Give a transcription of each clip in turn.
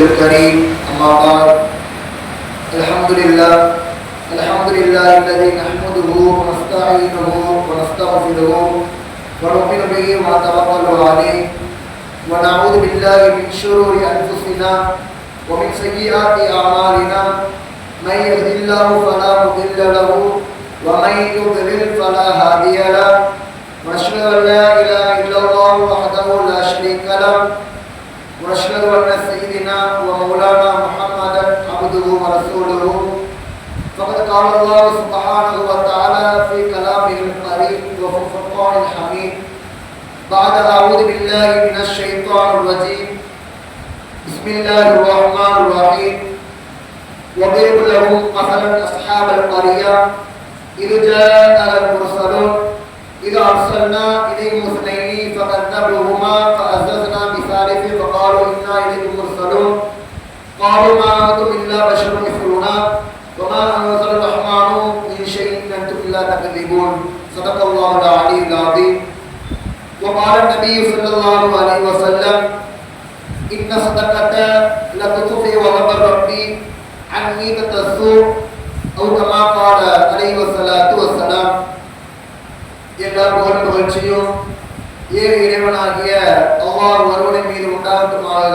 الكريم أما بعد. الحمد لله. الحمد لله الذي نحمده ونستعينه ونستغفره ونؤمن به ونتوكل عليه. ونعوذ بالله من شرور أنفسنا ومن سيئات أعمالنا. من يهد الله فلا مضل له ومن يضلل فلا هادي له. ونشهد أن لا إله إلا الله وحده لا شريك له. ونشهد أن ومولانا محمدا عبده ورسوله. فقد قال الله سبحانه وتعالى في كلامه القريب وفي الفرقان الحميد بعد أعوذ بالله من الشيطان الرجيم. بسم الله الرحمن الرحيم. وضرب لهم مثلا أصحاب القرية إذ جاء المرسلون إذا أرسلنا إليهم اثنين فكذبوهما فأززنا قالوا ما أنتم إلا بشر مثلنا وما أنزل الرحمن من شيء إن أنتم إلا تكذبون صدق الله العلي العظيم وقال النبي صلى الله عليه وسلم إن صدقة لتطفئ وغضب ربي عن ميتة السوء أو كما قال عليه الصلاة والسلام எல்லா புகழ் புகழ்ச்சியும் ஏக இறைவனாகிய அல்லாஹ் ஒருவனின் மீது உண்டாகட்டுமாக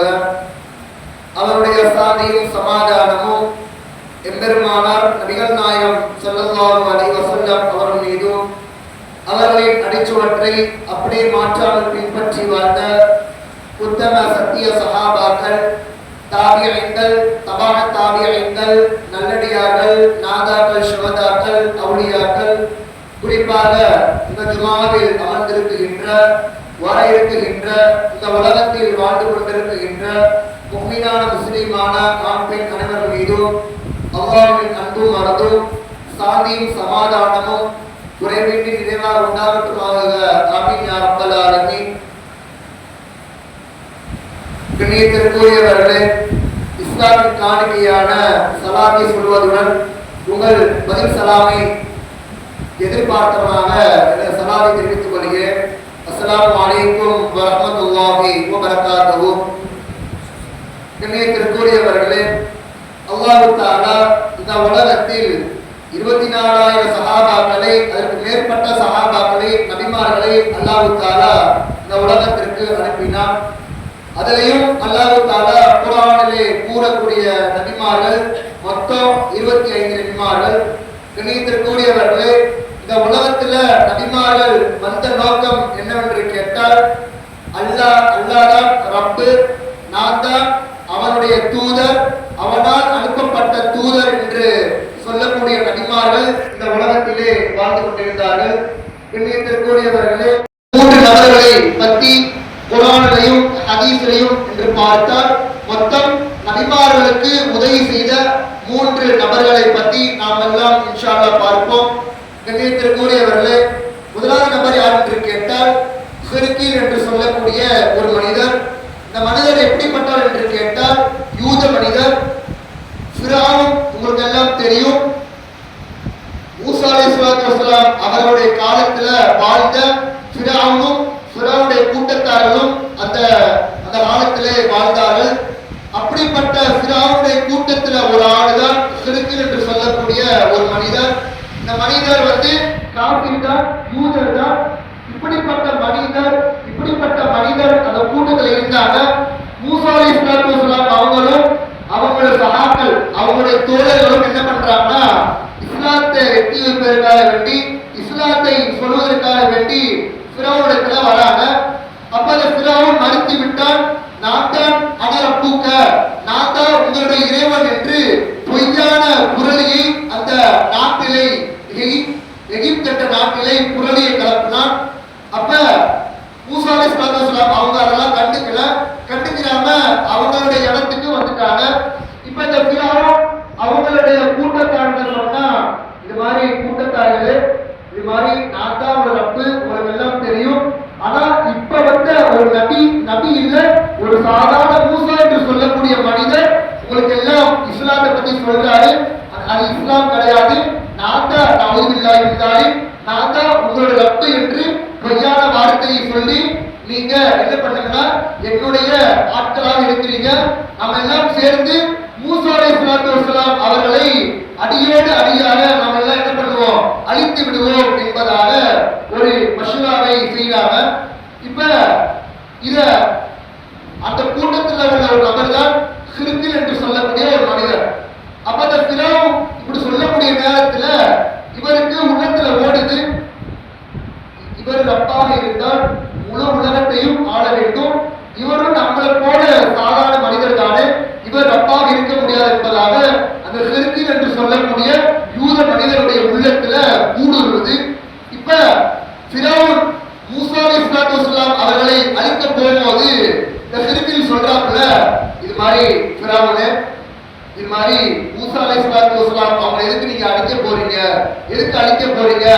அவருடைய சாதியும் சமாதானமும் எம்பெருமானார் நபிகள் நாயகம் ஸல்லல்லாஹு அலைஹி வஸல்லம் அவர்கள் மீதும் அவர்களின் அடிச்சுவற்றை அப்படியே மாற்றாமல் பின்பற்றி வாழ்ந்த உத்தம சத்திய சகாபாக்கள் தாபியங்கள் தபாக தாபியங்கள் நல்லடியார்கள் நாதாக்கள் சிவதாக்கள் அவுளியாக்கள் குறிப்பாக இந்த ஜுமாவில் அமர்ந்திருக்கின்ற வர இருக்குகின்ற இந்த உலகத்தில் வாழ்ந்து கொண்டிருக்கின்ற முக்மீனான முஸ்லீமான ஆண் பெண் அனைவர் மீதும் அல்லாஹ்வின் அன்பும் மறந்தும் சாந்தியும் சமாதானமும் குறைவின்றி நிறைவாக உண்டாகட்டுமாக. ஆமீன் யா ரப்பல் ஆலமீன். கண்ணியத்திற்குரியவர்களே இஸ்லாமின் காணிக்கையான சலாமை சொல்வதுடன் உங்கள் பதில் சலாமை எதிர்பார்த்தவனாக எனது சலாமை தெரிவித்துக் கொள்கிறேன். அஸ்லாம் வலைக்கும் வரஹ்மத்துல்லாஹி வபரகாத்துஹு. கண்ணியத்திற்குரியவர்களே அல்லாஹு தஆலா இந்த உலகத்தில் இருபத்தி நாலாயிரம் சகாபாக்களை அதற்கு மேற்பட்ட சகாபாக்களை நபிமார்களை அல்லாஹு தாலா இந்த உலகத்திற்கு அனுப்பினார் அதிலையும் அல்லாஹு தாலா குரானிலே கூறக்கூடிய நபிமார்கள் மொத்தம் இருபத்தி ஐந்து நபிமார்கள். கணியத்திற்குரியவர்களே இந்த உலகத்துல நபிமார்கள் வந்த நோக்கம் என்னவென்று கேட்டால் அல்லாஹ் அல்லாதான் ரப்பு நான் தான் அவனுடைய தூதர் அவனால் அனுப்பப்பட்ட தூதர் என்று சொல்லக்கூடிய நபிமார்கள் இந்த உலகத்திலே வாழ்ந்து கொண்டிருந்தார்கள். கண்ணியத்திற்குரியவர்களே மூன்று நபர்களை பற்றி குரானிலையும் ஹதீஸிலையும் என்று பார்த்தால் மொத்தம் நபிமார்களுக்கு உதவி செய்த மூன்று நபர்களை பற்றி நாம் எல்லாம் இன்ஷால்லா பார்ப்போம். கண்ணியத்திற்குரியவர்களே முதலாவது நபர் யார் என்று கேட்டால் ஹிர்கில் என்று சொல்லக்கூடிய ஒரு மனிதர். இந்த மனிதர் எப்படிப்பட்டவர் என்று கேட்டால் யூத மனிதர் ஃபிரௌன் உங்களுக்கு எல்லாம் தெரியும் மூசா காலத்துல வாழ்ந்த ஃபிரௌனும் ஃபிரௌனுடைய கூட்டத்தார்களும் அந்த அந்த காலத்திலே வாழ்ந்தார்கள். அப்படிப்பட்ட ஃபிரௌனுடைய கூட்டத்துல ஒரு ஆளுதான் ஹிர்கில் என்று சொல்லக்கூடிய ஒரு மனிதர். இந்த மனிதர் வந்து காபிர் தான் யூதர் தான் இப்படிப்பட்ட மனிதர் இப்படிப்பட்ட மனிதர் அந்த கூட்டத்தில் இருந்தாங்க. மூசா அவங்களோட சகாக்கள் அவங்களுடைய தோழர்களும் என்ன பண்றாங்கன்னா இஸ்லாத்தை வெற்றி வைப்பதற்காக வேண்டி இஸ்லாத்தை சொல்வதற்காக வேண்டி பிறவுடத்துல வராங்க. அப்ப அந்த பிறவும் மறுத்து விட்டால் நான் தான் பூக்க நான் தான் உங்களுடைய இறைவன் என்று பொய்யான குரலியை அந்த நாட்டிலே எகிப்தட்ட நாட்டிலே குரலியை கலந்து அப்ப மூசா அலைஹிஸ்ஸலாம் அவங்க அதெல்லாம் கண்டுக்கல கண்டுக்கிறாம அவங்களுடைய இடத்துக்கு வந்துட்டாங்க இப்ப இந்த பிறாவும் அவங்களுடைய கூட்டத்தார்கள் சொன்னா இது மாதிரி கூட்டத்தார்கள் இது மாதிரி நான் தான் ஒரு ரப்பு உங்களுக்கு எல்லாம் தெரியும் ஆனா இப்ப வந்த ஒரு நபி நபி இல்ல ஒரு சாதாரண மூசா என்று சொல்லக்கூடிய மனிதர் உங்களுக்கு எல்லாம் இஸ்லாத்தை பத்தி சொல்றாரு அது- அது இஸ்லாம் கிடையாது நான் தான் நவுதுபில்லாஹி இருந்தாலே நான் தான் உங்களோட ரப்பு நம்ம எல்லாம் சேர்ந்து மூசா அலைஹிஸ்ஸலாத்து வஸலாம் அவர்களை அடியோடு அடியாக நம்ம எல்லாம் என்ன பண்ணுவோம் அழித்து விடுவோம் என்பதாக ஒரு மஷூராவை செய்கிறாங்க இப்ப இத அந்த கூட்டத்தில் உள்ள ஒரு நபர் தான் ஹிருக்கில் என்று சொல்லக்கூடிய ஒரு மனிதர் அப்ப அந்த பிறவும் இப்படி சொல்லக்கூடிய நேரத்துல இவருக்கு உள்ளத்துல ஓடுது இவர் ரப்பாக இருந்தால் முழு உலகத்தையும் ஆள வேண்டும் இவரும் நம்மளை போல சாதாரண மனிதர் தானே இவர் ரப்பாக இருக்க முடியாது என்பதாக அந்த ஹிருக்கில் என்று சொல்லக்கூடிய யூத மனிதருடைய உள்ளத்துல ஊடுருவது இப்ப பிறவும் மூசா இஸ்லாத்து வஸ்லாம் அவர்களை அழிக்க போகும்போது இந்த ஹிருக்கில் சொல்றாப்புல இது மாதிரி பிறவுனு இது மாதிரி மூசா அலை சலாத்து வசலாம் அவங்களை எதுக்கு நீங்க அழிக்க போறீங்க எதுக்கு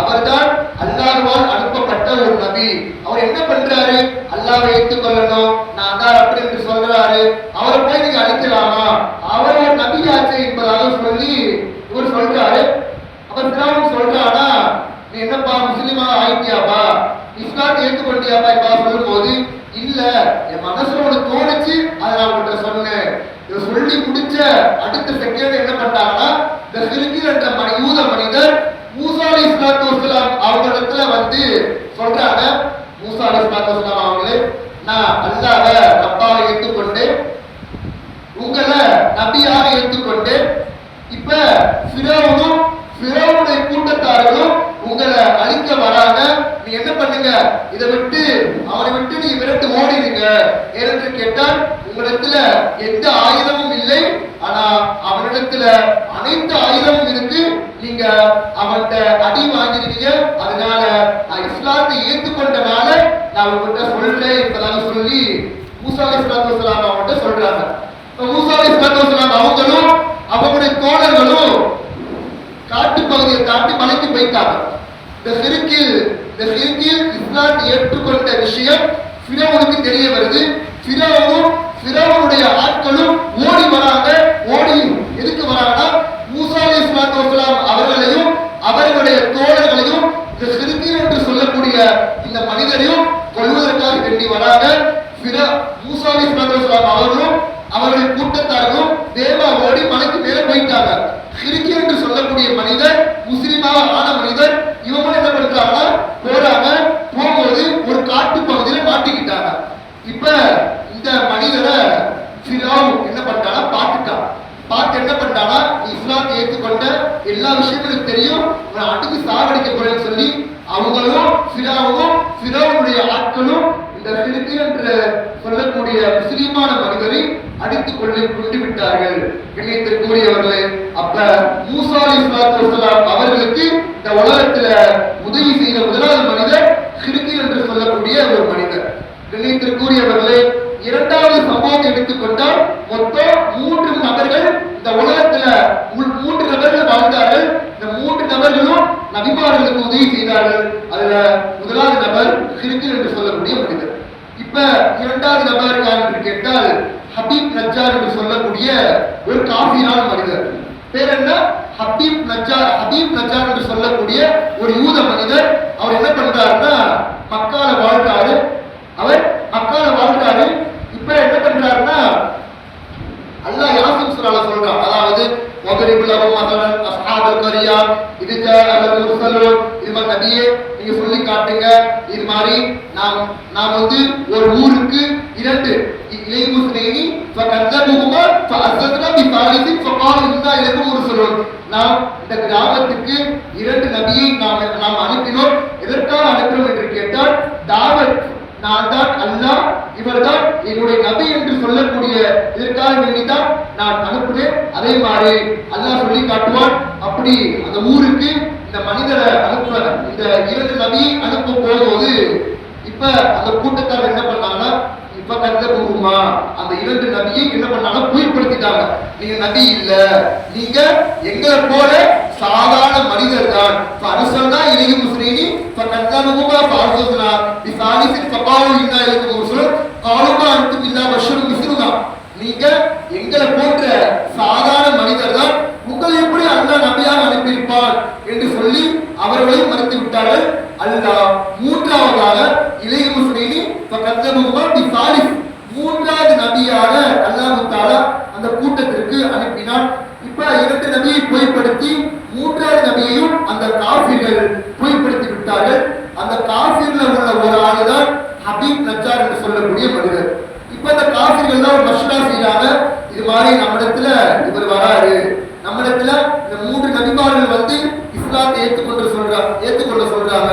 அவர்தான் அல்லாஹ்வால் அனுப்பப்பட்ட ஒரு நபி. அவர் என்ன பண்றாரு? அல்லாஹ்வை ஏற்றுக்கொள்ளணும். நான் தான் அப்படி என்று சொல்றாரு. அவரை போய் நீங்க அழைக்கலாமா? அவர் ஒரு நபியாச்சு என்பதாக சொல்லி இவர் சொல்றாரு. அவர் பிராமன் சொல்றானா? நீ என்னப்பா முஸ்லிமா ஆயிட்டியாப்பா? இஸ்லாத்தை ஏற்றுக்கொண்டியாப்பா இப்பா சொல்லும் போது இல்ல என் மனசுல ஒண்ணு தோணுச்சு அதை நான் உங்கள்கிட்ட சொன்னேன். இதை சொல்லி முடிச்ச அடுத்த செகண்ட் என்ன பண்ணாங்கன்னா இந்த சிறுக்கில் என்ற மனி யூத மணி மூசா அலி இஸ்லாத்து வஸ்லாம் வந்து சொல்றாங்க. மூசா அலி இஸ்லாத்து அவங்களே நான் அல்லாத தப்பாக ஏற்றுக்கொண்டு உங்களை நபியாக ஏற்றுக்கொண்டு இப்ப பிறவனும் பிறவுடைய கூட்டத்தார்களும் உங்களை அழிக்க வராங்க. நீ என்ன பண்ணுங்க? இதை விட்டு அவனை விட்டு நீ விரட்டு ஓடிடுங்க. என்று கேட்டால் உங்களிடத்துல எந்த ஆயுதமும் இல்லை. ஆனா அவனிடத்துல அனைத்து ஆயுதமும் இருக்கு. நீங்க அவன்கிட்ட அடி வாங்கிருக்கீங்க. அதனால இஸ்லாத்தை ஏற்றுக்கொண்டனால நான் உங்ககிட்ட சொல்றேன் என்பதாக சொல்லி மூசா அலி இஸ்லாத்து வசலாம் அவன்கிட்ட சொல்றாங்க. மூசா அலி இஸ்லாத்து வசலாம் அவங்களும் அவங்களுடைய தோழர்களும் காட்டு பகுதியை தாண்டி மலைக்கு போயிட்டாங்க. இந்த சிறுக்கில் இந்த சிறுக்கில் இஸ்லாத்தை ஏற்றுக்கொண்ட விஷயம் பிறவனுக்கு தெரிய வருது. பிறவனும் பிறவனுடைய ஆட்களும் ஓடி வராங்க ஓடி எதுக்கு வராங்கன்னா மூசா அலி இஸ்லாத்து வசலாம் அவர்களையும் அவர்களுடைய தோழர்களையும் இந்த சிறுக்கில் என்று சொல்லக்கூடிய இந்த மனிதரையும் கொள்வதற்காக வேண்டி வராங்க பிற மூசா அலி இஸ்லாத்து வசலாம் அவர்களும் அவருடைய கூட்டத்தார்களும் தேவா ஓடி மலைக்கு மேல போயிட்டாங்க ஹிருக்கி என்று சொல்லக்கூடிய மனிதர் முஸ்லிமாக ஆன மனிதர் இவங்க என்ன பண்றாங்கன்னா போறாங்க. போகும்போது ஒரு காட்டு பகுதியில மாட்டிக்கிட்டாங்க. இப்ப இந்த மனிதரை ஃபிரௌன் என்ன பண்றானா பார்த்துட்டான். பார்த்து என்ன பண்றானா நீ இஸ்லாத்தை ஏற்றுக்கொண்ட எல்லா விஷயம் தெரியும் உன்னை அடுத்து சாவடிக்க போறேன்னு சொல்லி அவங்களும் ஃபிராவும் ஃபிரௌனுடைய ஆட்களும் இந்த சிறுக்கு என்று சொல்லக்கூடிய முஸ்லிமான மனிதரை அடித்துக் கொண்டு கொண்டு விட்டார்கள். கண்ணியத்திற்குரியவர்களே அப்ப மூசா அலி இஸ்லாத்து வசலாம் அவர்களுக்கு இந்த உலகத்துல உதவி செய்த முதலாவது மனிதர் சிறுக்கு என்று சொல்லக்கூடிய ஒரு மனிதர். கண்ணியத்திற்குரியவர்களே இரண்டாவது சம்பவத்தை எடுத்துக்கொண்டால் மொத்தம் மூன்று நபர்கள் இந்த உலகத்துல மூன்று நபர்கள் வாழ்ந்தார்கள். இந்த மூன்று நபர்களும் நபிமார்களுக்கு உதவி செய்தார்கள். அதுல முதலாவது நபர் ஹிருக்கில் என்று சொல்லக்கூடிய மனிதர். இப்ப இரண்டாவது நபர் யார் என்று கேட்டால் நஜார் என்று சொல்லக்கூடிய ஒரு காஃபியான மனிதர். பேர் என்ன? ஹபீப் நஜார் ஹதீப் நஜார் என்று சொல்லக்கூடிய ஒரு யூத மனிதர். அவர் என்ன பண்றாருன்னா மக்கால வாழ்க்காரு அவர் மக்கால வாழ்க்காரு இப்ப என்ன பண்றாருன்னா அல்லாஹ் யாசிம் சுரால சொல்றான். அதாவது வகரிபுலவும் மகனன் அஸ்ஹாபல் கரியா. இது மாதிரி நபியே நீங்க சொல்லி காட்டுங்க. இது மாதிரி நாம் நாம் வந்து ஒரு ஊருக்கு இரண்டு இலை முஸ்லிமி فَكَذَّبُهُمَا فَأَزَّدْنَا بِثَالِثٍ فَقَالُوا إِنَّا إِلَيكُمْ مُرْسَلُونَ நாம் இந்த கிராமத்துக்கு இரண்டு நபியை நாம் நாம் அனுப்பினோம் எதற்காக அனுப்பினோம் என்று கேட்டால் தாவத் நான் தான் அல்லாஹ் இவர்தான் என்னுடைய நபி என்று சொல்லக்கூடிய இதற்காக வேண்டிதான் நான் அனுப்புனேன் அதே மாதிரி அல்லாஹ் சொல்லி காட்டுவான் அப்படி அந்த ஊருக்கு இந்த மனிதரை அனுப்ப இந்த இரண்டு நபியை அனுப்ப போகும்போது இப்ப அந்த கூட்டத்தார் என்ன பண்ணாங்கன்னா இப்ப கந்த அந்த இரண்டு நபியை என்ன பண்ணாங்க? பொய்ப்படுத்திட்டாங்க நீங்க நபி இல்ல. நீங்க எங்களை போல சாதாரண மனிதர் தான் அரசன்னா இலகி முஸ்லீனி கந்தனுமா பார்சனா விசாலிசின் கபாவு இன்னா ஒரு சொல் காலுமா அனுப்பும் இல்லா வருஷம் மிஸ்ருனா. நீங்க எங்களை போன்ற சாதாரண மனிதர் தான் உங்களை எப்படி அல்லா நபியாக அனுப்பியிருப்பார் என்று சொல்லி அவர்களையும் மறுத்து விட்டார்கள். நபியான அல்லாஹு தாலா அந்த கூட்டத்திற்கு அனுப்பினான். இப்ப இரண்டு நபியை பொய்ப்படுத்தி மூன்றாவது நபியையும் அந்த காஃபிர்கள் பொய்ப்படுத்தி விட்டார்கள். அந்த காஃபிர்ல உள்ள ஒரு ஆளுதான் ஹபீப் நஜார் என்று சொல்லக்கூடிய மனிதர். இப்ப அந்த காஃபிர்கள் தான் மஷ்லா செய்யறாங்க இது மாதிரி நம்மிடத்துல இவர் வராரு. நம்மிடத்துல இந்த மூன்று நபிமார்கள் வந்து இஸ்லாத்தை ஏற்றுக்கொண்டு சொல்றாங்க ஏற்றுக்கொள்ள சொல்றாங்க.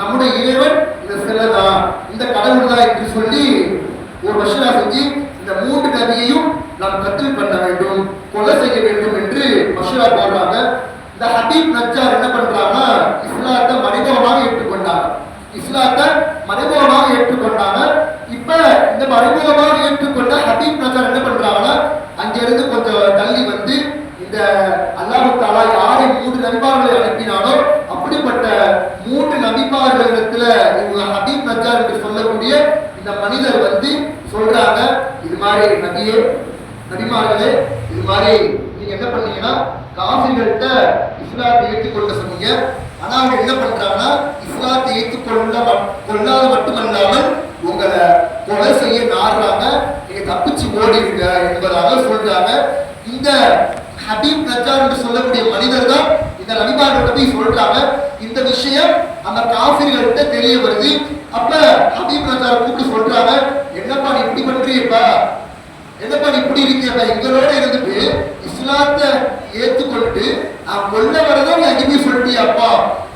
நம்முடைய இறைவன் இந்த சிலதான் மஷரா போடுறாங்க. இந்த ஹபீப் நச்சார் என்ன பண்றாங்கன்னா இஸ்லாத்தை மறைமுகமாக ஏற்றுக்கொண்டாங்க இஸ்லாத்தை மறைமுகமாக ஏற்றுக்கொண்டாங்க. இப்ப இந்த மறைமுகமாக ஏற்றுக்கொண்ட ஹபீப் நச்சார் என்ன பண்றாங்கன்னா அங்கிருந்து கொஞ்சம் தள்ளி வந்து இந்த அல்லாஹு தாலா யாரை மூன்று நபிமார்களை அனுப்பினாலோ அப்படிப்பட்ட மூன்று நபிமார்களிடத்துல இவங்க ஹபீப் நச்சார் என்று சொல்லக்கூடிய இந்த மனிதர் வந்து சொல்றாங்க இது மாதிரி நபியே நபிமார்களே இது மாதிரி நீங்க என்ன பண்ணீங்கன்னா காஃபிர்கள்ட்ட இஸ்லாத்தை ஏற்றுக்கொள்ள சொன்னீங்க ஆனா அவங்க என்ன பண்றாங்கன்னா இஸ்லாத்தை ஏற்றுக்கொள்ள கொள்ளாத மட்டுமல்லாமல் உங்களை கொலை செய்ய நாடுறாங்க நீங்க தப்பிச்சு ஓடிடுங்க என்பதாக சொல்றாங்க. இந்த ஹபீப் நஜார் என்று சொல்லக்கூடிய மனிதர் தான் இந்த ரவிபார்கிட்ட போய் சொல்றாங்க. இந்த விஷயம் அந்த காஃபிர்கள்ட்ட தெரிய வருது. அப்ப ஹபீப் நஜார் கூப்பிட்டு சொல்றாங்க என்னப்பா நீ இப்படி பண்றியப்பா? என்னப்பா நீ இப்படி இருக்கியப்பா? எங்களோட இருந்துட்டு இஸ்லாத்தை ஏத்துக்கொண்டு நான் கொல்ல வரதான் நீ அங்கே போய் சொல்லிட்டியாப்பா?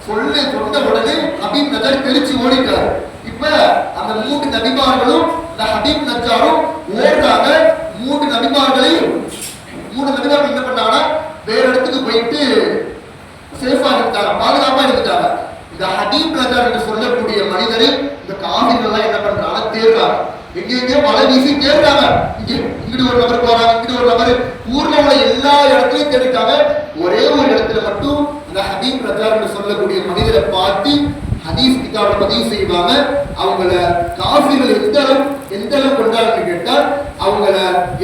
சொல்லு சொன்ன உடனே ஹபீப் நஜார் தெரிச்சு ஓடிட்டார். இப்ப அந்த மூன்று நபிமார்களும் இந்த ஹபீப் நஜாரும் ஓடுறாங்க. மூன்று நபிமார்களை மூணு நபிமார்கள் என்ன பண்ணாங்கன்னா வேற இடத்துக்கு போயிட்டு சேஃபா இருந்துட்டாங்க பாதுகாப்பா இருந்துட்டாங்க. இந்த ஹபீப் நஜார் என்று சொல்லக்கூடிய மனிதரை இந்த காவிரிகள் என்ன பண்றாங்க தேர்றாங்க எங்கெங்கே மழை வீசி தேடுறாங்க. இங்க இங்கிட்டு ஒரு நபர் போறாங்க இங்கிட்டு ஒரு நபர். ஊர்ல உள்ள எல்லா இடத்துலையும் தேடிட்டாங்க. ஒரே ஒரு இடத்துல மட்டும் இந்த ஹபீப் ரஜார் என்று சொல்லக்கூடிய மனிதரை பார்த்து ஹதீஸ் கிதாபை பதிவு செய்வாங்க. அவங்கள காஃபிகள் எந்த அளவு எந்த அளவு கொண்டாடுன்னு கேட்டால் அவங்கள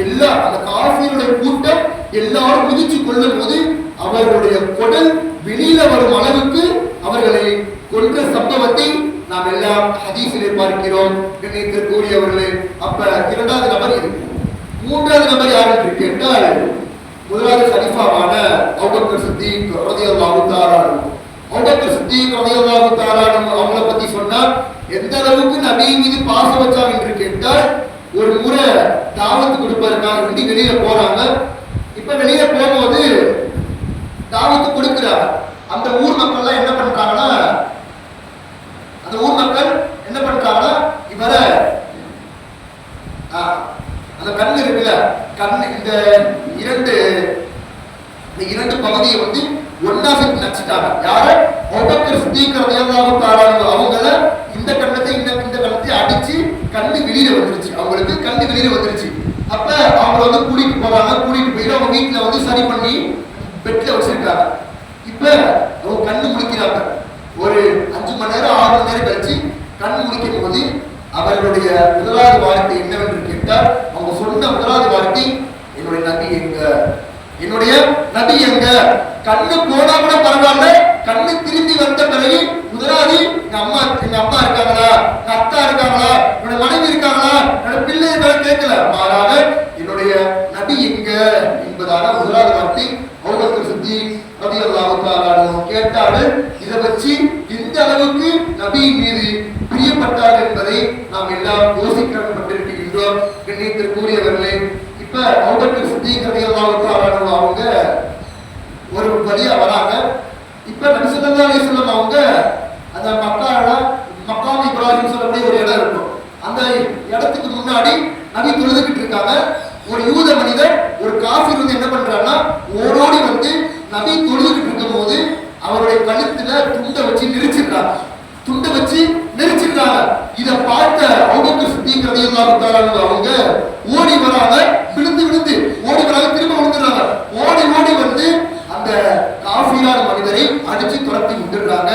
எல்லா அந்த காஃபிகளுடைய கூட்டம் எல்லாரும் குதிச்சு கொள்ளும் போது அவர்களுடைய குடல் வெளியில வரும் அளவுக்கு அவர்களை கொன்ற சம்பவத்தை நாம் எல்லாம் ஹதீஸிலே பார்க்கிறோம். கண்ணியத்திற்குரியவர்களே அப்ப இரண்டாவது நபர் இருக்கு மூன்றாவது நபர் யார் என்று கேட்டால் முதலாவது கலிஃபாவான அவுபக்கர் சித்திக் ரலியல்லாஹு தஆலா அன்ஹு. அவுபக்கர் சித்திக் ரலியல்லாஹு தஆலா அவங்கள பத்தி சொன்னா எந்த அளவுக்கு நபி மீது பாசம் வச்சாங்க என்று கேட்டால் ஒரு முறை தாவத்து கொடுப்பதற்காக வேண்டி வெளியில போறாங்க. இப்ப வெளியில போகும்போது தாவத்து கொடுக்கிறார் அந்த ஊர் மக்கள்லாம் என்ன பண்றாங்கன்னா அந்த ஊர் மக்கள் என்ன பண்றாங்கன்னா இவரை ஆ, அந்த கண் இருக்குல்ல கண் இந்த இரண்டு இந்த இரண்டு பகுதியை வந்து ஒன்னா சேர்த்து நச்சுட்டாங்க யார? ஒவ்வொருத்தர் ஸ்பீக்கர் எல்லாம் தாராங்க அவங்கள இந்த கண்ணத்தை இந்த இந்த கண்ணத்தை அடிச்சு கண்ணு வெளியில வந்துருச்சு. அவங்களுக்கு கண்ணு வெளியில வந்துருச்சு. அப்ப அவங்க வந்து கூட்டிட்டு போறாங்க கூட்டிட்டு போயிட்டு அவங்க வீட்டுல வந்து சரி பண்ணி பெட்ல வச்சிருக்காங்க. இப்ப அவங்க கண்ணு முழிக்கிறாங்க. ஒரு அஞ்சு மணி நேரம் ஆறு மணி நேரம் கழிச்சு கண் முழிக்கும் போது அவர்களுடைய முதலாவது வார்த்தை என்னவென்று கேட்டால் அவங்க சொன்ன முதலாவது வார்த்தை என்னுடைய நம்பி எங்க என்னுடைய நபி எங்க? கண்ணு போனா கூட பரவாயில்ல கண்ணு திரும்பி வந்த பிறகு முதலாவது எங்க அம்மா எங்க அம்மா இருக்காங்களா எங்க அத்தா இருக்காங்களா என்னோட மனைவி இருக்காங்களா என்னோட பிள்ளை இருக்காங்க கேட்கல மாறாக என்னுடைய நபி எங்க என்பதாக முதலாவது வார்த்தை அவுபக்கர் சித்திக் ரலியல்லாஹு தஆலா அன்ஹு கேட்டார்கள் இதை வச்சு எந்த அளவுக்கு நபி மீது பிரியப்பட்டார்கள் என்பதை நாம் எல்லாம் யோசிக்கப்பட்டிருக்கின்றோம் கண்ணியத்திற்குரியவர்களே இப்ப அவுபக்கர் சித்திக் ரலியல்லாஹு தஆலா அன்ஹு அவங்க ஒரு வழியா வராங்க இப்ப நபி ஸல்லல்லாஹு அலைஹி வஸல்லம் அவங்க அந்த மக்கால மக்காம் இப்ராஹிம் சொல்லக்கூடிய ஒரு இடம் இருக்கும் அந்த இடத்துக்கு முன்னாடி நபி தொழுதுகிட்டு இருக்காங்க ஒரு யூத மனிதர் ஒரு காஃபிர் வந்து என்ன பண்றாருன்னா ஓடோடி வந்து நபி தொழுதுகிட்டு இருக்கும் போது அவருடைய கழுத்துல துண்டை துண்டை வச்சு நெரிச்சிடுறாங்க இத பார்த்த அவங்க சுத்திக்கிறது எல்லாம் அவங்க? ஓடி வராங்க விழுந்து விழுந்து ஓடி வராங்க திரும்ப விழுந்துடுறாங்க. ஓடி ஓடி வந்து அந்த காஃபியான மனிதரை அடிச்சு துரத்தி விட்டுடுறாங்க.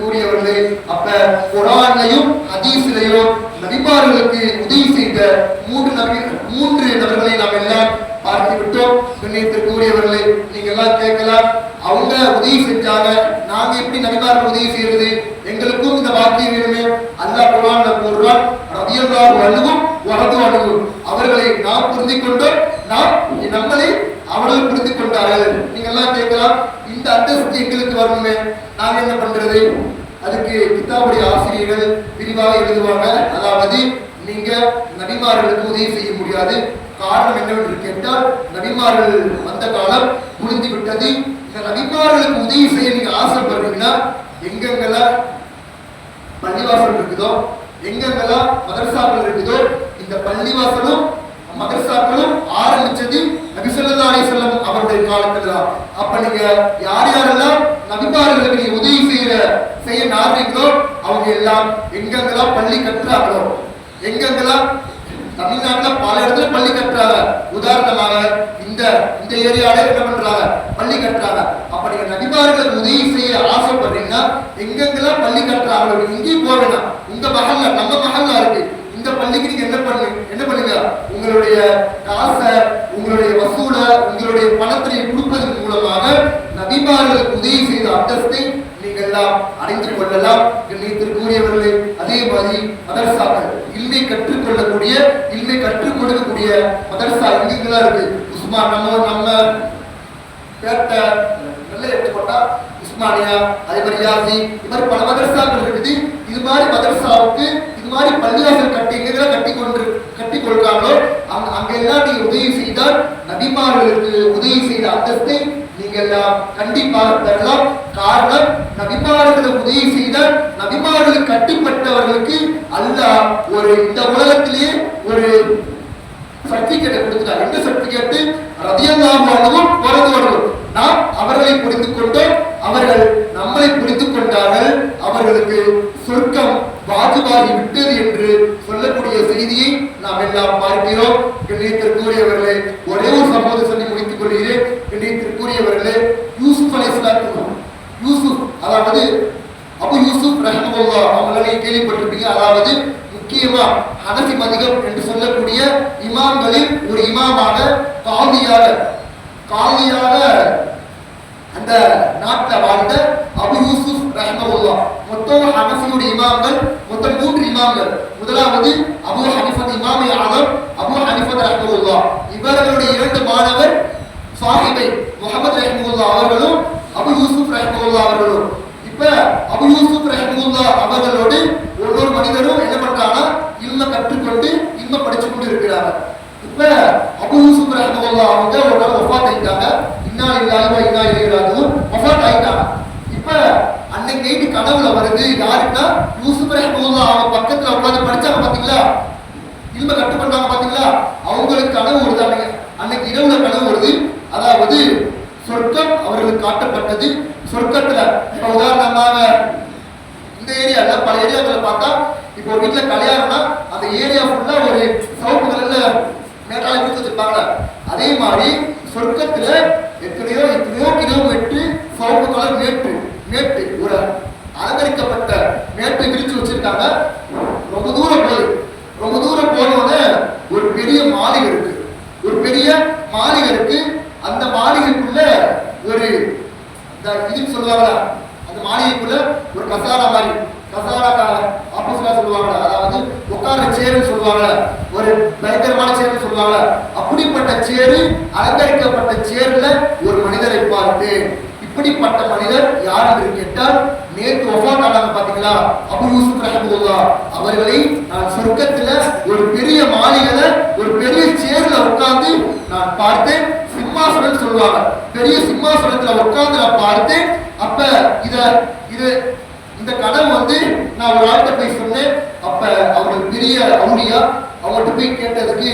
கூறியவர்களே அப்ப குரானையும் ஹதீஸிலையும் நபிமார்களுக்கு உதவி செய்த மூன்று நபி மூன்று நபர்களை நாம் எல்லாம் பார்த்து விட்டோம். கண்ணியத்திற்குரியவர்களே நீங்க எல்லாம் கேட்கலாம். அவங்க உதவி செஞ்சாங்க. நாங்க எப்படி நபிமார்கள் உதவி செய்யறது? எங்களுக்கும் இந்த வாக்கியம் வேணுமே. அல்லாஹ் குர்ஆன்ல கூறுறான் ரலியல்லாஹு அன்ஹும் வரது அன்ஹும் அவர்களை நாம் புரிந்து கொண்டோம் நாம் நம்மளை அவர்கள் புரிந்து கொண்டார்கள். நீங்க எல்லாம் கேட்கலாம் இந்த அந்தஸ்து எங்களுக்கு வரணுமே. நாங்க என்ன பண்றது? அதுக்கு கித்தாவுடைய ஆசிரியர்கள் விரிவாக எழுதுவாங்க. அதாவது நீங்க நபிமார்களுக்கு உதவி செய்ய முடியாது. காரணம் என்னவென்று கேட்டால் நபிமார்கள் வந்த காலம் முடிந்து விட்டது இந்த நபிமார்களுக்கு உதவி செய்ய நீங்க ஆசைப்படுறீங்கன்னா எங்கெங்கெல்லாம் பள்ளிவாசல் இருக்குதோ எங்கெங்கெல்லாம் மதரசாக்கள் இருக்குதோ இந்த பள்ளிவாசலும் மதரசாக்களும் ஆரம்பிச்சது நபிசல்லா அலிசல்லம் அவருடைய காலத்துல தான். அப்ப நீங்க யார் யாரெல்லாம் நபிமார்களுக்கு நீங்க உதவி செய்யற செய்ய நாடுறீங்களோ அவங்க எல்லாம் எங்கெங்கெல்லாம் பள்ளி கட்டுறாங்களோ எங்கெங்கெல்லாம் தமிழ்நாட்டில் பல இடத்துல பள்ளி கட்டுறாங்க. உதாரணமாக இந்த இந்த ஏரியாவில என்ன பண்றாங்க? பள்ளி கட்டுறாங்க. அப்ப நீங்க நபிமார்களுக்கு உதவி செய்ய ஆசைப்படுறீங்கன்னா எங்கெங்கெல்லாம் பள்ளி கட்டுறாங்களோ எங்கேயும் போக வேணாம் உங்க மகன்ல நம்ம மகன்ல இருக்கு. இந்த பள்ளிக்கு நீங்க என்ன பண்ணு என்ன பண்ணுங்க? உங்களுடைய காசை உங்களுடைய வசூல உங்களுடைய பணத்தை கொடுப்பதன் மூலமாக நபிமார்களுக்கு உதவி செய்த அந்தஸ்தை நீங்கள் எல்லாம் அடைந்து கொள்ளலாம். கூறியவர்களே அதே மாதிரி மதரசாக்கள். இல்மை கற்றுக்கொள்ளக்கூடிய இல்மை கற்றுக் கொடுக்கக்கூடிய மதரசா இங்கெல்லாம் இருக்கு. உஸ்மா நம்ம நம்ம கேட்ட நல்ல எடுத்துக்கொண்டா உஸ்மானியா அதே மாதிரி யாசி இது மாதிரி பல மதரசாக்கள் இருக்குது. இது மாதிரி மதரசாவுக்கு இது மாதிரி பள்ளிவாசல் கட்டி எங்கெல்லாம் கட்டி கொண்டு கட்டி கொள்றாங்களோ அங்க அங்கெல்லாம் நீ உதவி செய்தால் நபிமார்களுக்கு உதவி செய்த அந்தஸ்தை நீங்க எல்லாம் கண்டிப்பாக பெறலாம். காரணம் நபிமார்களுக்கு உதவி செய்தால் நபி ஒரு இந்த உலகத்திலேயே ஒரு சர்டிபிகேட்டை கொடுத்துட்டார். இந்த சர்டிபிகேட் ரதியல்லாஹு அன்ஹும் பிறந்து வரணும் நாம் அவர்களை புரிந்து கொண்டோம் அவர்கள் நம்மளை புரிந்து கொண்டார்கள் அவர்களுக்கு சொர்க்கம் வாஜிபாகி விட்டது என்று சொல்லக்கூடிய செய்தியை நாம் எல்லாம் பார்க்கிறோம் கண்ணியத்திற்குரியவர்களே ஒரே ஒரு சம்பவத்தை சொல்லி முடித்துக் கொள்கிறேன் கண்ணியத்திற்குரியவர்களே யூசுப் அலைஹிஸ்ஸலாத்து யூசுப் அதாவது அபு யூசுப் ரஹ்மத்துல்லா அவங்களை நீங்க கேள்விப்பட்டிருப்பீங்க அதாவது முக்கியமா ஹனஃபி மதிகம் என்று சொல்லக்கூடிய இமாம்களில் ஒரு இமாமாக காதியாக காதியாக அந்த நாட்டில் வாழ்ந்த அபு யூசுப் ரஹ்மத்துல்லா மொத்தம் ஹனஃபியுடைய இமாம்கள் மொத்தம் மூன்று இமாம்கள் முதலாவது அபு ஹனிஃபத் இமாமி ஆதம் அபு ஹனிஃபத் ரஹ்முல்லா இவர்களுடைய இரண்டு மாணவர் சாஹிபை முகமது ரஹ்முல்லா அவர்களும் அபு யூசுப் ரஹ்முல்லா அவர்களும். இப்ப அபு யூசுப் ரஹ்முல்லா அவர்களோடு ஒவ்வொரு மனிதரும் என்ன பண்றாங்கன்னா இல்ம கற்றுக்கொண்டு இன்னும் படிச்சு கொண்டு இருக்கிறாங்க இப்ப அபு யூசுப் ரஹ்முல்லா அவங்க ஒரு நாள் வஃபாத் ஆயிட்டாங்க. இன்னா இல்லாஹி இன்னா இலைஹி ராஜிஊன். ஆயிட்டாங்க. இப்ப அன்னைக்கு நைட்டு கனவுல வருது யாருன்னா யூசுப் ரஹ்மத்துல்லா அவங்க பக்கத்துல உட்காந்து படிச்சாங்க பாத்தீங்களா? இல்ம கற்றுக்கொண்டாங்க பாத்தீங்களா? அவங்களுக்கு கனவு வருது அன்னைக்கு. அன்னைக்கு இரவுல கனவு வருது. அதாவது சொர்க்கம் அவர்களுக்கு காட்டப்பட்டது. சொர்க்கத்துல இப்ப உதாரணமாக இந்த ஏரியால பல ஏரியாக்களை பார்த்தா இப்போ ஒரு வீட்டுல கல்யாணம்னா அந்த ஏரியா ஃபுல்லா ஒரு சவுப்பு கலர்ல மேட்டால கொடுத்து வச்சிருப்பாங்க. அதே மாதிரி சொர்க்கத்துல எத்தனையோ எத்தனையோ கிலோமீட்டர் சவுப்பு கலர் மேட்டு மேட்டு ஒரு அலங்கரிக்கப்பட்ட மேட்டு விரிச்சு வச்சிருக்காங்க ரொம்ப தூரம் போய் ரொம்ப தூரம் போனோடனே ஒரு பெரிய மாளிகை இருக்கு. ஒரு பெரிய மாளிகை இருக்கு. அந்த மாளிகைக்குள்ள ஒரு இதுன்னு சொல்லுவாங்களா அந்த மாளிகைக்குள்ள ஒரு கசாலா மாதிரி கசாரா ஆப்போசிட்டா சொல்லுவாங்க அதாவது உட்கார்ற சேருன்னு சொல்லுவாங்க ஒரு பயங்கரமான சேருன்னு சொல்லுவாங்க அப்படிப்பட்ட சேரு அலங்கரிக்கப்பட்ட சேர்ல ஒரு மனிதரை பார்த்து இப்படிப்பட்ட மனிதர் யார் என்று கேட்டால் நேற்று ஒஃபா ஆனாங்க பாத்தீங்களா அபு யூசுப் ரஹமுல்லா அவர்களை நான் சொர்க்கத்துல ஒரு பெரிய மாளிகையில ஒரு பெரிய சேர்ல உட்கார்ந்து நான் பார்த்தேன். சிம்மாசனம் சொல்லுவாங்க. பெரிய சிம்மாசனத்துல உட்கார்ந்து நான் பார்த்தேன். அப்ப இத இது இந்த கனவு வந்து நான் ஒரு ஆள்கிட்ட போய் சொன்னேன். அப்ப அவரோட பெரிய அவுளியா அவர்கிட்ட போய் கேட்டதுக்கு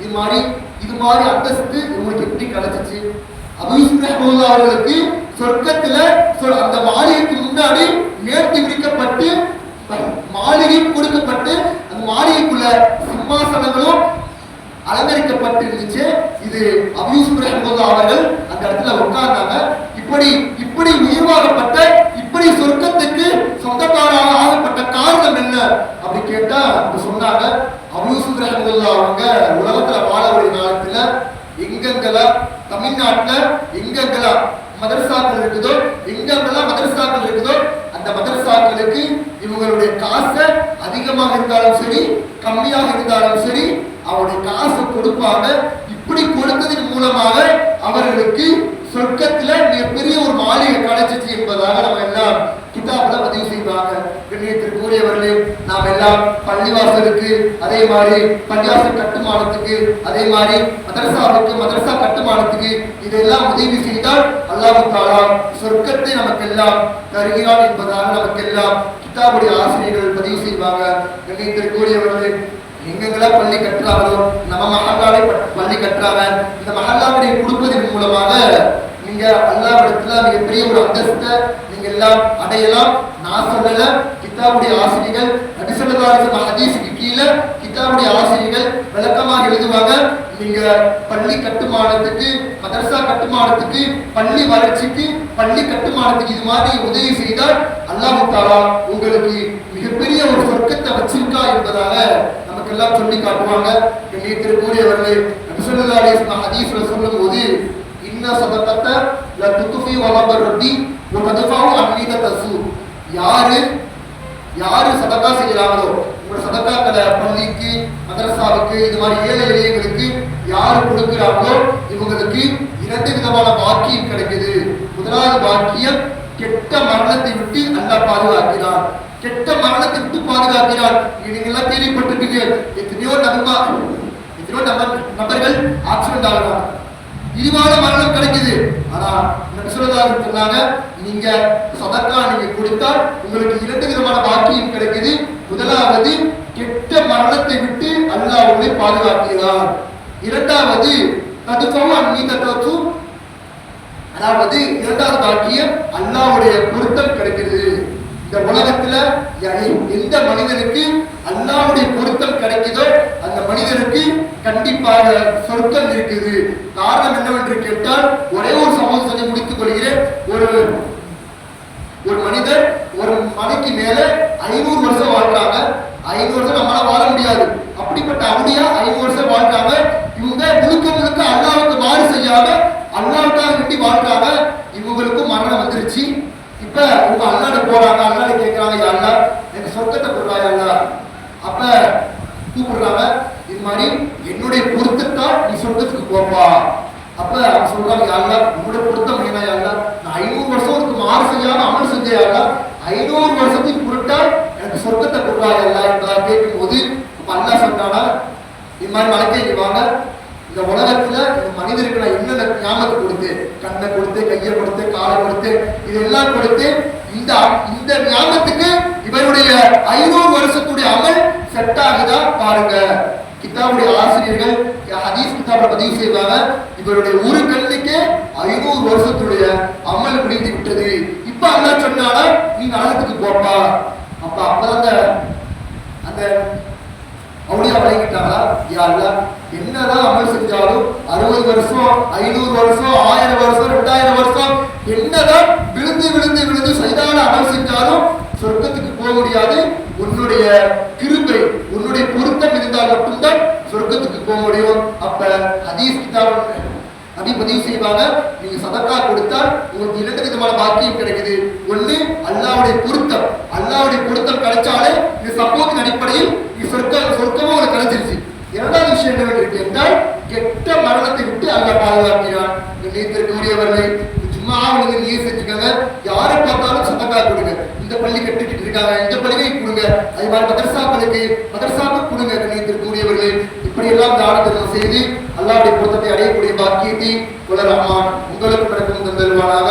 இது மாதிரி இது மாதிரி அந்தஸ்து உங்களுக்கு எப்படி கிடைச்சிச்சு? அபூஸ் ரஹ்மத்துல்லாஹி அவர்களுக்கு சொர்க்கத்துல சொ- அந்த மாளிகைக்கு முன்னாடி நேர்த்தி விரிக்கப்பட்டு மாளிகை கொடுக்கப்பட்டு அந்த மாளிகைக்குள்ள சிம்மாசனங்களும் அலங்கரிக்கப்பட்டு இருந்துச்சு இது அபியூஸ் ரஹ்மத்துல்லாஹி அவர்கள் அந்த இடத்துல உட்கார்ந்தாங்க. இப்படி இப்படி உயர்வாகப்பட்ட இப்படி சொர்க்கத்துக்கு சொந்தக்காராக ஆகப்பட்ட காரணம் என்ன அப்படி கேட்டா அவங்க சொன்னாங்க. அபியூஸ் ரஹ்மத்துல்லாஹி அவங்க உலகத்துல வாழக்கூடிய காலத்துல எங்கெங்கெல்லாம் தமிழ்நாட்டுல எங்கெங்கெல்லாம் மதரசாக்கள் இருக்குதோ எங்கெங்கெல்லாம் மதரசாக்கள் இருக்குதோ அந்த மதரசாக்களுக்கு இவங்களுடைய காசை அதிகமாக இருந்தாலும் சரி கம்மியாக இருந்தாலும் சரி அவருடைய காசு கொடுப்பாங்க. இப்படி கொடுத்ததன் மூலமாக அவர்களுக்கு சொர்க்கத்துல மிகப்பெரிய ஒரு மாளிகை கிடைச்சிச்சு என்பதாக நம்ம எல்லாம் கிதாபுல பதிவு செய்வாங்க. கண்ணியத்திற்கு நாம் எல்லாம் பள்ளிவாசலுக்கு அதே மாதிரி பள்ளிவாசல் கட்டுமானத்துக்கு அதே மாதிரி மதரசாவுக்கு மதரசா கட்டுமானத்துக்கு இதெல்லாம் உதவி செய்தால் அல்லாஹ் தாலா சொர்க்கத்தை நமக்கெல்லாம் தருகிறான் என்பதாக நமக்கெல்லாம் கிதாபுடைய ஆசிரியர்கள் பதிவு செய்வாங்க. கண்ணியத்திற்குரியவர்களே எங்கெங்கெல்லாம் பள்ளி கட்டுறாங்களோ நம்ம மஹல்லாவை பள்ளி கட்டுறாங்க. இந்த மஹல்லாவுடைய கொடுப்பதன் மூலமாக நீங்க அல்லாவிடத்துல மிகப்பெரிய ஒரு அந்தஸ்தை நீங்க எல்லாம் அடையலாம். நான் சொல்லலை கிதாபுடைய ஆசிரியர்கள் நபிசல்லாசம் ஹதீஸுக்கு கீழே கிதாபுடைய ஆசிரியர்கள் விளக்கமாக எழுதுவாங்க. நீங்க பள்ளி கட்டுமானத்துக்கு மதரசா கட்டுமானத்துக்கு பள்ளி வளர்ச்சிக்கு பள்ளி கட்டுமானத்துக்கு இது மாதிரி உதவி செய்தால் அல்லாஹு தாலா உங்களுக்கு மிகப்பெரிய ஒரு சொர்க்கத்தை வச்சிருக்கா என்பதாக நமக்கு எல்லாம் சொல்லி காட்டுவாங்க. கண்ணியத்திற்குரியவர்களே நபிசல்லா அலிஸ்லாம் ஹதீஸ்ல சொல்லும் போது இன்ன சதத்தத்தை ல துத்துஃபி வலபர் ரட்டி ஒரு மதுஃபாவு அன்மீத தசு யாரு யாரு சதக்கா செய்கிறாங்களோ உங்களோட சதக்காக்களை பள்ளிக்கு மதரசாவுக்கு இது மாதிரி ஏழை எளியங்களுக்கு யாரு கொடுக்கிறாங்களோ இவங்களுக்கு இரண்டு விதமான பாக்கியம் கிடைக்குது. முதலாவது பாக்கியம் கெட்ட மரணத்தை விட்டு அல்லாஹ் பாதுகாக்கிறான். கெட்ட மரணத்தை விட்டு பாதுகாக்கிறான். நீங்க எல்லாம் கேள்விப்பட்டிருக்கீங்க எத்தனையோ நபர்மா எத்தனையோ நபர் நபர்கள் ஆக்சிடென்ட் ஆகுறாங்க இதுவான மரணம் கிடைக்குது. ஆனா நபிசுல்லல்லாஹு சொன்னாங்க நீங்க சதக்கா நீங்க கொடுத்தால் உங்களுக்கு இரண்டு விதமான பாக்கியம் கிடைக்குது. முதலாவது கெட்ட மரணத்தை விட்டு அல்லாஹ் உங்களை பாதுகாக்கிறார். இரண்டாவது ததுஃபவு அந்நீதத்து அதாவது இரண்டாவது பாக்கியம் அல்லாவுடைய பொருத்தம் கிடைக்குது இந்த உலகத்துல எந்த மனிதனுக்கு அல்லாவுடைய பொருத்தம் கிடைக்குதோ அந்த மனிதனுக்கு கண்டிப்பாக சொர்க்கம் இருக்குது. காரணம் என்னவென்று கேட்டால் ஒரே ஒரு சம்பவம் சொல்லி முடித்துக் கொள்கிறேன். ஒரு ஒரு மனித மேல ஐநூறு வருஷம் வாழ்றாங்க. ஐநூறு வருஷம் நம்மளால வாழ முடியாது. அப்படிப்பட்ட அவடியா ஐநூறு வருஷம் வாழ்றாங்க. இவங்க முழுக்க முழுக்க அல்லாவுக்கு மாறு செய்யாம அல்லாவுக்காக கட்டி வாழ்றாங்க. இவங்களுக்கும் மரணம் வந்துருச்சு. இப்ப இவங்க அல்லாட போறாங்க. அல்லாட கேட்கறாங்க யா எனக்கு சொர்க்கத்தை கொடுறாங்க அல்லா அப்ப கூப்பிடுறாங்க இது மாதிரி என்னுடைய பொருத்தத்தான் நீ சொர்க்கத்துக்கு போப்பா. அப்ப அவங்க சொல்றாங்க யாருலா உங்களோட பொருத்தம் என்ன யாருலா நான் ஐநூறு வருஷம் மாறு செய்யாம அமல் செஞ்ச செஞ்சேன் ஐநூறு வருஷத்துக்கு பொருட்டால் எனக்கு சொர்க்கத்தை எல்லாம் என்பதாக கேட்கும் போது அப்ப அல்லாஹ் சொன்னானா இது மாதிரி மலைக்கு வாங்க. இந்த உலகத்துல இந்த மனிதருக்கு நான் என்னென்ன ஞாபகத்தை கொடுத்து கண்ணை கொடுத்து கையை கொடுத்து காலை கொடுத்து இதெல்லாம் கொடுத்து இந்த இந்த ஞாபகத்துக்கு இவருடைய ஐநூறு வருஷத்துடைய அமல் செட் ஆகுதா பாருங்க. கிதாபுடைய ஆசிரியர்கள் ஹதீஸ் கிதாபை பதிவு செய்வாங்க இவருடைய ஒரு கண்ணுக்கே ஐநூறு வருஷத்துடைய அமல் முடிந்து விட்டது. இப்ப அல்ல சொன்னால நீ நரகத்துக்கு போப்பா. அப்ப அப்பதான் அந்த அந்த அவளியா வழங்கிட்டாங்களா? யாருல என்னதான் அமல் செஞ்சாலும் அறுபது வருஷம் ஐநூறு வருஷம் ஆயிரம் வருஷம் ரெண்டாயிரம் வருஷம் என்னதான் விழுந்து விழுந்து விழுந்து சைதான அமல் செஞ்சாலும் சொர்க்கத்துக்கு போக முடியாது. உன்னுடைய கிருபை உன்னுடைய பொருத்தம் இருந்தால் மட்டும்தான் சொர்க்கத்துக்கு போக முடியும். அப்ப ஹதீஸ் கிதாப் நபி பதிவு செய்வாங்க. நீங்க சதக்கா கொடுத்தால் உங்களுக்கு விதமான பாக்கியம் கிடைக்குது. ஒண்ணு அல்லாவுடைய பொருத்தம். அல்லாவுடைய பொருத்தம் கிடைச்சாலே இது சப்போர்ட்டின் அடிப்படையில் இது சொர்க்க சொர்க்கமும் உங்களுக்கு கிடைச்சிருச்சு. இரண்டாவது விஷயம் என்ன இருக்கு என்றால் கெட்ட மரணத்தை விட்டு அல்ல பாதுகாக்கிறான். நீத்திற்குரியவர்களை சும்மா நீங்க நீர் செஞ்சுக்காங்க யாரை பார்த்தாலும் சதக்கா கொடுங்க. இந்த பள்ளி கட்டிக்கிட்டு இருக்காங்க. இந்த பள்ளியை கொடுங்க. அது மாதிரி மதரசா பள்ளிக்கு மதரசாவுக்கு கொடுங்க. நீத்திற்குரியவர்களே இப்படி எல்லாம் தான செய்து அல்லாவுடைய பொருத்தத்தை அடையக்கூடிய பாக்கியத்தை உலர் உங்களுக்கு பிறக்கும் தந்தருவானாக.